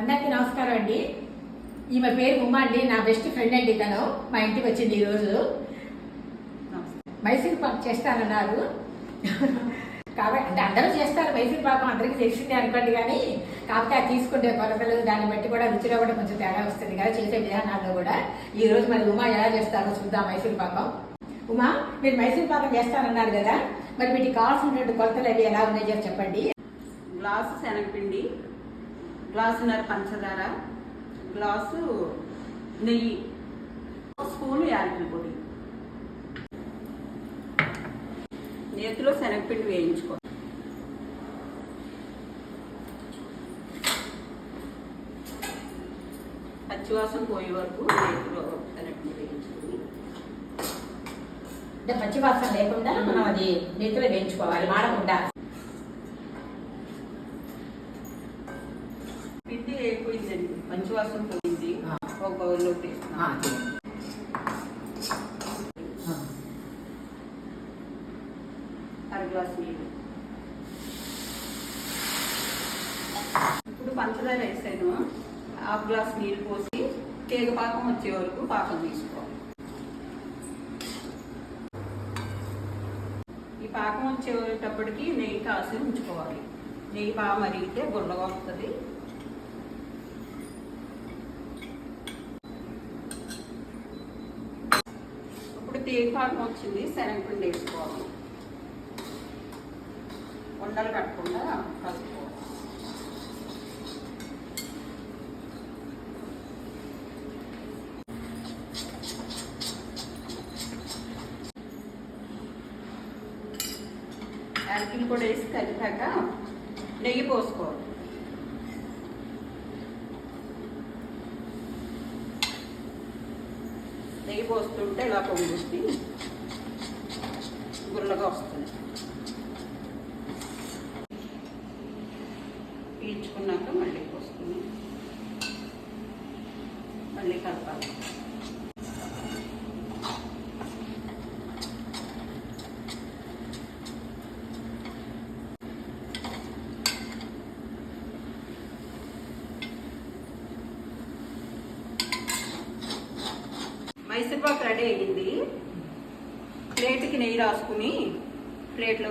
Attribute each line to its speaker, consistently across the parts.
Speaker 1: అందరికీ నమస్కారం అండి. ఈమె పేరు ఉమ్మ అండి. నా బెస్ట్ ఫ్రెండ్ అండి తను. మా ఇంటికి వచ్చింది ఈరోజు మైసూర్ పాక్ చేస్తానన్నారు. కాబట్టి అంటే అందరూ చేస్తారు. మైసూర్ పాకం అందరికీ తెలిసిందే అనుకోండి కానీ కాకపోతే అది తీసుకుంటే కొలతలు దాన్ని బట్టి కూడా రుచిలో కూడా కొంచెం తేడా వస్తుంది కదా చేసే విధానాల్లో కూడా. ఈ రోజు మరి ఉమా ఎలా చేస్తారో చూద్దాం మైసూర్ పాకం. ఉమా మీరు మైసూర్ పాకం చేస్తానన్నారు కదా. మరి వీటికి కావాల్సినటువంటి కొలతలు అవి ఎలా ఉన్నాయో చెప్పండి.
Speaker 2: గ్లాసు శనగపిండి గ్లాసున్నర పంచదార గ్లాసు నెయ్యి స్పూన్ యాలకుల పొడి. నేతిలో శనగపిండి వేయించుకో. పచ్చివాసం పోయే వరకు నేతిలో శనగపిండి వేయించుకొని.
Speaker 1: అంటే పచ్చి లేకుండా మనం అది నేతిలో వేయించుకోవాలి మాడకుండా
Speaker 2: పిండి అయిపోయిందండి పచ్చివాసన పోయింది. ఒక బౌల్లో
Speaker 1: ఆ,
Speaker 2: తీసుకున్నాం
Speaker 1: ఆ.
Speaker 2: అర గ్లాస్ నీళ్ళు. ఇప్పుడు పంచదార వేసాను. హాఫ్ గ్లాస్ నీళ్ళు పోసి తీగ పాకం వచ్చే వరకు పాకం తీసుకోవాలి. ఈ పాకం వచ్చేటప్పటికి నెయ్యి కాసి ఉంచుకోవాలి. నెయ్యి బాగా మరిగితే గుండగా వస్తుంది. ఇప్పుడు వచ్చింది. శనగపిండి వేసుకోవాలి. ఉండలు కట్టకుండా కలుపుకోవాలి. యాలకులు కూడా వేసి కలిపాక నెయ్యి పోసుకోవాలి. నెయ్యి పోస్తుంటే ఇలా పొంగిస్తే గుర్రగా వస్తుంది. పీల్చుకున్నాక మళ్ళీ పోసుకుని మళ్ళీ కలపాలి. మైసూర్పాకు రెడీ అయ్యింది. ప్లేట్కి నెయ్యి రాసుకుని ప్లేట్లో.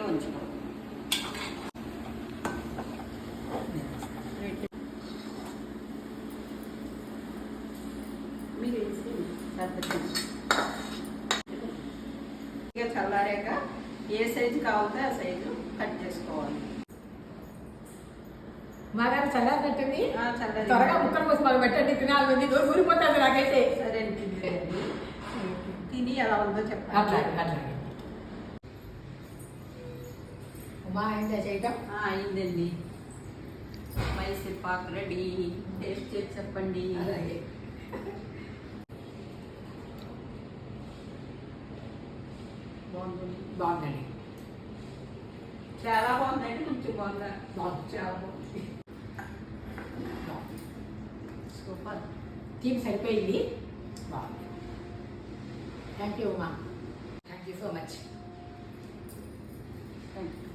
Speaker 2: ఇక చల్లారాక ఏ సైజు కావాలితే ఆ సైజు కట్ చేసుకోవాలి.
Speaker 1: మా గారు
Speaker 2: చల్లారి
Speaker 1: త్వరగా ముక్కలు పోసి మాకు పెట్టండి. తినాలి ఉంది ఊరిపోతుంది నాకైతే.
Speaker 2: తిని ఎలా ఉందో చెప్పండి.
Speaker 1: అట్లాగే అట్లాగే. ఉమా అయిందా చేయటం?
Speaker 2: ఆ, అయిందండి. మైసూర్ పాక్ రెడీ. టేస్ట్ చేసి చెప్పండి.
Speaker 1: అలాగే.
Speaker 2: బాగుంది
Speaker 1: బాగుందండి.
Speaker 2: చాలా బాగుందండి కొంచెం బాగుందా?
Speaker 1: బాగుంది. చాలా బాగుంది.
Speaker 2: సూపర్.
Speaker 1: టీం సరిపోయింది? బాగుంది. Thank you, Uma. Thank you so much. Thank you.